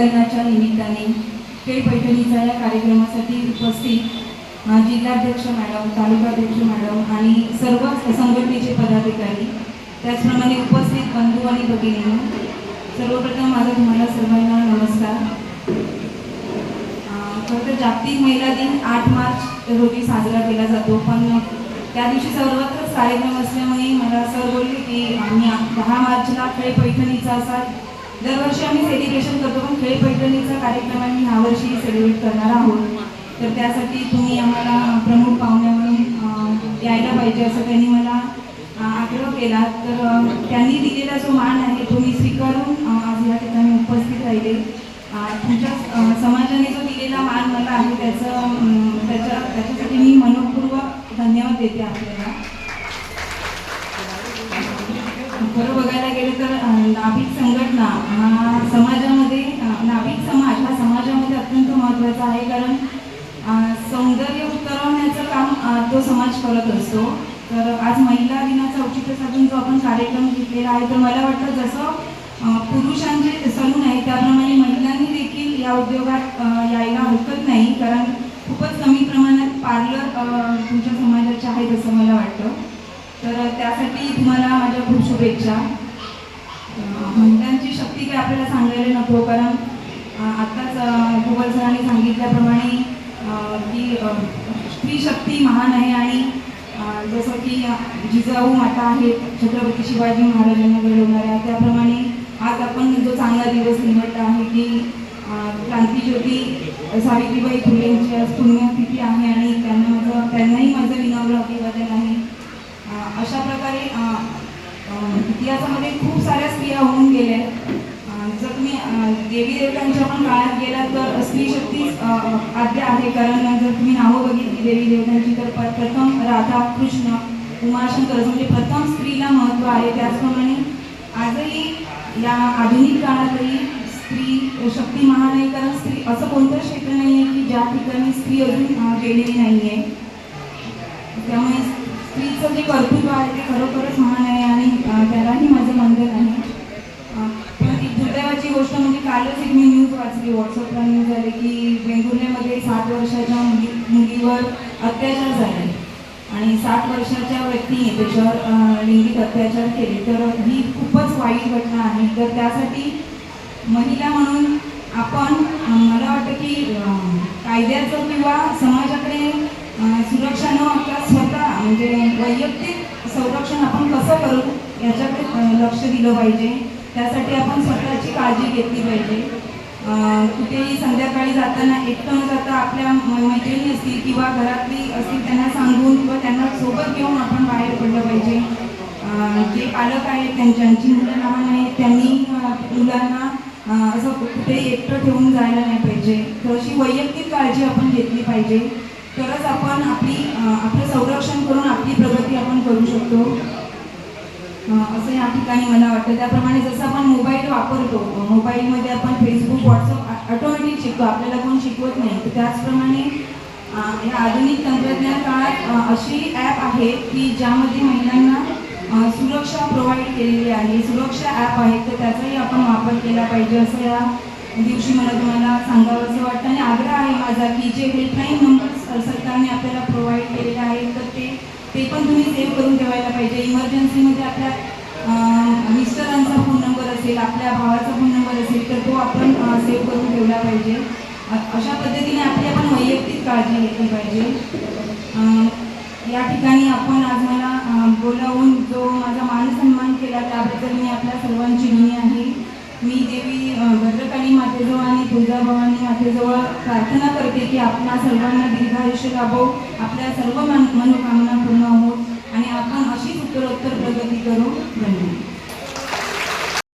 दिनाच्या निमित्ताने खेळ पैठणीचा या कार्यक्रमासाठी उपस्थित जिल्हाध्यक्ष मॅडम तालुकाध्यक्ष मॅडम आणि सर्व संघटनेचे पदाधिकारी त्याचप्रमाणे उपस्थित बंधू आणि भगिनी सर्वप्रथम माझा तुम्हाला सर्वांना नमस्कार. खरं तर जागतिक महिला दिन आठ मार्च रोजी साजरा केला जातो पण त्या दिवशी सर्वत्रच कार्यक्रम असल्यामुळे मला सर बोलले की आम्ही दहा मार्चला खेळ पैठणीचा असा दरवर्षी आम्ही सेलिब्रेशन करतो पण खेळ पैठणीचा कार्यक्रम आम्ही ह्यावर्षी सेलिब्रेट करणार आहोत. तर त्यासाठी तुम्ही आम्हाला प्रमुख पाहुण्या म्हणून यायला पाहिजे असं त्यांनी मला आग्रह केला. तर त्यांनी दिलेला जो मान आहे तो मी स्वीकारून आज या ठिकाणी उपस्थित राहिले. तुमच्या समाजाने जो दिलेला मान मला आहे त्याचं त्याच्या त्याच्यासाठी मी मनपूर्वक धन्यवाद देते आपल्याला खरं बघायला गेलं तर अ, नाभिक संघटना हा समाजामध्ये नाविक समाज हा समाजामध्ये अत्यंत महत्त्वाचा आहे. कारण सौंदर्य उतरवण्याचं काम तो समाज करत असतो. तर आज महिला दिनाचा औचित्य साधून जो आपण कार्यक्रम घेतलेला आहे तर मला वाटतं जसं पुरुषांचे सलून आहे त्याप्रमाणे महिलांनी देखील या उद्योगात यायला हरकत नाही. कारण खूपच कमी प्रमाणात पार्लर तुमच्या समाजाचे आहेत असं मला वाटतं. तर त्यासाठी तुम्हाला माझ्या खूप शुभेच्छा. महिलांची शक्ती काही आपल्याला सांगायला नको कारण आत्ताच अ, गोपाल सरांनी सांगितल्याप्रमाणे की स्त्री शक्ती महान आहे आणि जसं की जिजाऊ माता आहेत छत्रपती शिवाजी महाराजांना घडवणाऱ्या त्याप्रमाणे आज आपण जो चांगला दिवस निवडला आहे की क्रांतीज्योती सावित्रीबाई फुले यांची आज पुण्यतिथी आहे आणि त्यांना माझं त्यांनाही माझं विनम्र अभिवादन आहे. अशा प्रकारे इतिहासामध्ये खूप साऱ्या स्त्रिया होऊन गेल्या. आहेत. जर तुम्ही देवी देवतांच्या पण काळात गेला तर स्त्री शक्ती आद्य आहे. कारण जर तुम्ही नावं बघितली देवी देवतांची तर प्रथम राधा कृष्ण उमाशंकर म्हणजे प्रथम स्त्रीला महत्त्व आहे त्याचप्रमाणे आजही या आधुनिक काळातही स्त्री शक्ती महान आहे. कारण स्त्री असं कोणतं क्षेत्र नाही आहे की ज्या ठिकाणी स्त्री अजून गेलेली नाही आहे. त्यामुळे स्त्रीचं जे कर्तृत्व आहे ते खरोखरच महान आहे. आणि त्यालाही माझं वंदन आहे. दुर्दैवाची गोष्ट म्हणजे कालच एक मी न्यूज वाचली. व्हॉट्सअपला न्यूज आली की वेंगुर्ल्यामध्ये सात वर्षाच्या मुली मुलीवर अत्याचार झाले. आणि सात वर्षाच्या व्यक्तीने त्याच्यावर लिंगिक अत्याचार केले तर ही खूपच वाईट घटना आहे. तर त्यासाठी महिला म्हणून आपण मला वाटतं की कायद्याचं किंवा समाजाकडे सुरक्षा न आपला स्वतः म्हणजे वैयक्तिक संरक्षण आपण कसं करू याच्याकडे लक्ष दिलं पाहिजे. त्यासाठी आपण स्वतःची काळजी घेतली पाहिजे. कुठेही संध्याकाळी जाताना एकटं न जाता आपल्या मैत्रिणी असतील किंवा घरातली असतील त्यांना सांगून किंवा त्यांना सोबत घेऊन आपण बाहेर पडलं पाहिजे. जे पालक आहेत त्यांच्यांची मुलं लहान आहेत त्यांनी मुलांना असं कुठे एकटं ठेवून जायला नाही पाहिजे. तर अशी वैयक्तिक काळजी आपण घेतली पाहिजे. तरच आपण आपली अ, आपलं संरक्षण करून आपली प्रगती आपण करू शकतो अ, असं या ठिकाणी मला वाटतं. त्याप्रमाणे जसं आपण मोबाईल वापरतो मोबाईलमध्ये आपण फेसबुक व्हॉट्सअप ऑटोमॅटिक शिकतो. आपल्याला कोण शिकवत नाही. तर त्याचप्रमाणे या आधुनिक तंत्रज्ञान काळात अशी ॲप आहे की ज्यामध्ये महिलांना सुरक्षा प्रोव्हाइड केलेली आहे. सुरक्षा ॲप आहे. तर त्याचाही आपण वापर केला पाहिजे. असं या दिवशी मला तुम्हाला सांगावं असं वाटतं. आणि आग्रह आहे माझा की जे हेल्पलाईन नंबर सरकारने आपल्याला प्रोव्हाइड केलेले आहेत तर ते ते पण तुम्ही सेव्ह करून ठेवायला पाहिजे. इमर्जन्सीमध्ये आपल्या असेल आपल्या भावाचा फोन नंबर असेल तर तो आपण सेव्ह करून ठेवला पाहिजे. अशा पद्धतीने आपली आपण वैयक्तिक काळजी घेतली पाहिजे. या ठिकाणी आपण आज मला बोलावून जो माझा मान सन्मान केला त्याबद्दल मी आपल्या सर्वांची ऋणी आहे. मी देवी भद्रकाली मातेजवळ आणि तुळजाभवानी मातेजवळ प्रार्थना करते की आपल्या सर्वांना दीर्घायुष्य लाभो आपल्या सर्व मन मनोकामना पूर्ण होत आणि आपण अशीच उत्तरोत्तर प्रगती करू. धन्यवाद.